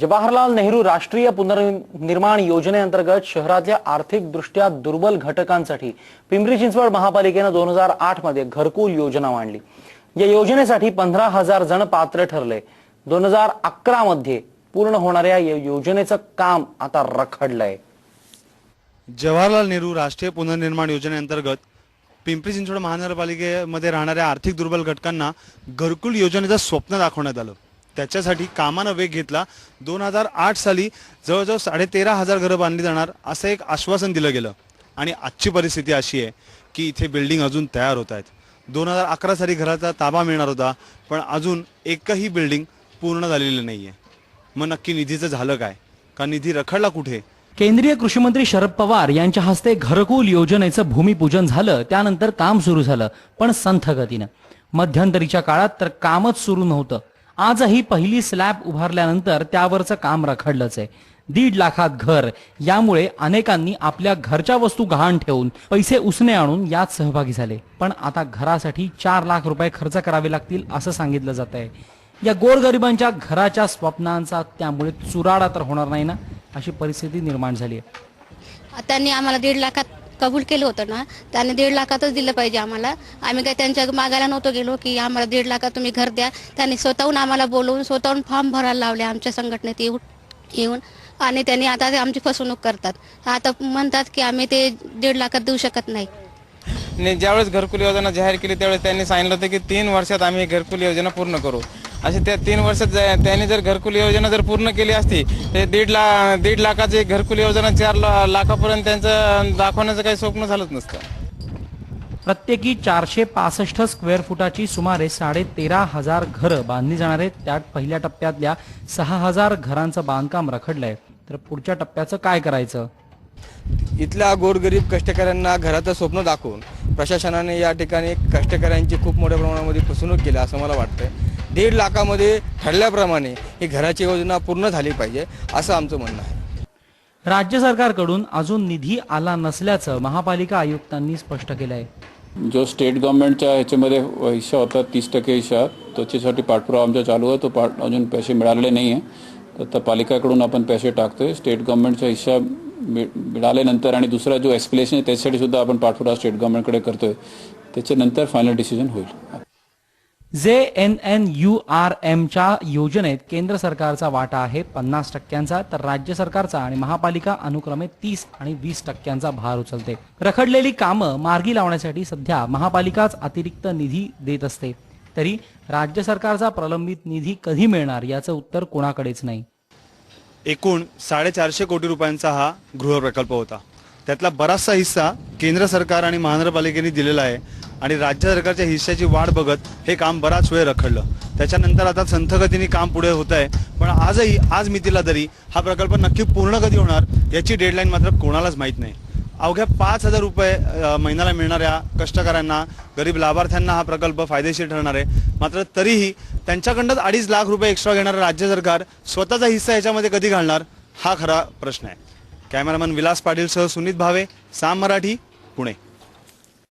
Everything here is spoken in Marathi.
जवाहरलाल नेहरू राष्ट्रीय पुनर्निर्माण योजनेअंतर्गत शहरातल्या आर्थिकदृष्ट्या दुर्बल घटकांसाठी पिंपरी चिंचवड महापालिकेनं दोन हजार आठमध्ये घरकुल योजना मांडली. या योजनेसाठी पंधरा हजार जण पात्र ठरले. दोन हजार अकरा मध्ये पूर्ण होणाऱ्या या योजनेचं काम आता रखडलंय. जवाहरलाल नेहरू राष्ट्रीय पुनर्निर्माण योजनेअंतर्गत पिंपरी चिंचवड महानगरपालिकेमध्ये राहणाऱ्या आर्थिक दुर्बल घटकांना घरकुल योजनेचं स्वप्न दाखवण्यात आलं. त्याच्यासाठी कामानं वेग घेतला. दोन हजार आठ साली जवळजवळ साडेतेरा हजार घरं बांधली जाणार असं एक आश्वासन दिलं गेलं. आणि आजची परिस्थिती अशी आहे की इथे बिल्डिंग अजून तयार होत आहेत. दोन हजार अकरा साली घराचा ताबा मिळणार होता पण अजून एकही बिल्डिंग पूर्ण झालेली नाही आहे मग नक्की निधीचं झालं काय? का निधी रखडला कुठे? केंद्रीय कृषी मंत्री शरद पवार यांच्या हस्ते घरकुल योजनेचं भूमिपूजन झालं त्यानंतर काम सुरू झालं पण संथ गतीनं. मध्यंतरीच्या काळात तर कामच सुरू नव्हतं. आजही पहिली स्लॅब उभारल्यानंतर त्यावरचं काम रखडलंच आहे. दीड लाखात घर यामुळे अनेकांनी आपल्या घरच्या वस्तू गहाण ठेवून पैसे उसने आणून यात सहभागी झाले. पण आता घरासाठी चार लाख रुपये खर्च करावे लागतील असं सांगितलं जात आहे. या गोरगरिबांच्या घराच्या स्वप्नांचा त्यामुळे चुराडा तर होणार नाही ना अशी परिस्थिती निर्माण झाली आहे. त्यांनी आम्हाला दीड लाखात कबूल केलं होतं ना त्यांनी दीड लाखातच दिलं पाहिजे आम्हाला. आम्ही काय त्यांच्या मागायला नव्हतो गेलो की आम्हाला दीड लाखात तुम्ही घर द्या. त्यांनी स्वतःहून आम्हाला बोलवून स्वतःहून फॉर्म भरायला लावले आमच्या संघटनेत येऊन येऊन. आणि त्यांनी आता ते आमची फसवणूक करतात. आता म्हणतात की आम्ही ते दीड लाखात देऊ शकत नाही. ज्यावेळेस घरकुल योजना जाहीर केली त्यावेळेस त्यांनी सांगितलं होतं की तीन वर्षात आम्ही घरकुल योजना पूर्ण करू. असे त्या तीन वर्षात त्यांनी जर घरकुल योजना जर पूर्ण केली असती ते दीड ला दीड लाखाची घरकुल योजना चार ला- लाखापर्यंत त्यांचं दाखवण्याचं काही स्वप्न झालंच नसतं. प्रत्येकी चारशे पासष्ट स्क्वेअर फुटाची सुमारे साडे तेरा हजार घरं बांधली जाणार आहेत. त्यात पहिल्या टप्प्यातल्या सहा हजार घरांचं बांधकाम रखडलंय. तर पुढच्या टप्प्याचं काय करायचं? इथल्या गोरगरीब कष्टकऱ्यांना घराचं स्वप्न दाखवून प्रशासनाने या ठिकाणी कष्टकऱ्यांची खूप मोठ्या प्रमाणामध्ये फसवणूक केली असं मला वाटतंय. दीड लाखामध्ये ठरल्याप्रमाणे ही घराची योजना पूर्ण झाली पाहिजे असं आमचं म्हणणं आहे. राज्य सरकारकडून अजून निधी आला नसल्याचं महापालिका आयुक्तांनी स्पष्ट केलं आहे जो स्टेट गव्हर्नमेंटच्या ह्याच्यामध्ये हिस्सा होता तीस टक्के हिस्सा त्याच्यासाठी पाठपुरावा आमचा चालू आहे तो पाठ अजून पैसे मिळालेले नाही आहे तर पालिकाकडून आपण पैसे टाकतोय स्टेट गव्हर्नमेंटचा हिस्सा मिळ- मिळाल्यानंतर आणि दुसरा जो एक्सप्लेनेशन आहे त्याच्यासाठी सुद्धा आपण पाठपुरावा स्टेट गव्हर्नमेंटकडे करतोय. त्याच्यानंतर फायनल डिसिजन होईल. J N N U R एमच्या योजनेत केंद्र सरकारचा वाटा आहे पन्नास टक्क्यांचा तर राज्य सरकारचा आणि महापालिका अनुक्रमे तीस आणि वीस टक्क्यांचा भार उचलते. रखडलेली कामं मार्गी लावण्यासाठी सध्या महापालिकाच अतिरिक्त निधी देत असते. तरी राज्य सरकारचा प्रलंबित निधी कधी मिळणार याचं उत्तर कोणाकडेच नाही. एकूण साडेचारशे कोटी रुपयांचा हा गृहप्रकल्प होता. त्यातला बराचसा हिस्सा केंद्र सरकार आणि महानगरपालिकेने दिलेला आहे. आणि राज्य सरकारच्या हिस्स्याची वाढ बघत हे काम बराच वेळ रखडलं. त्याच्यानंतर आता संथगतीने काम पुढे होत आहे. पण आजही आज मितीला तरी हा प्रकल्प नक्की पूर्ण कधी होणार याची डेडलाईन मात्र कोणालाच माहीत नाही. अवघ्या पाच हजार रुपये महिन्याला मिळणाऱ्या कष्टकऱ्यांना गरीब लाभार्थ्यांना हा प्रकल्प फायदेशीर ठरणार आहे. मात्र तरीही त्यांच्याकडनंच अडीच लाख रुपये एक्स्ट्रा घेणारं राज्य सरकार स्वतःचा हिस्सा याच्यामध्ये कधी घालणार हा खरा प्रश्न आहे. कॅमेरामन विलास पाटीलसह सुनीत भावे साम मराठी पुणे.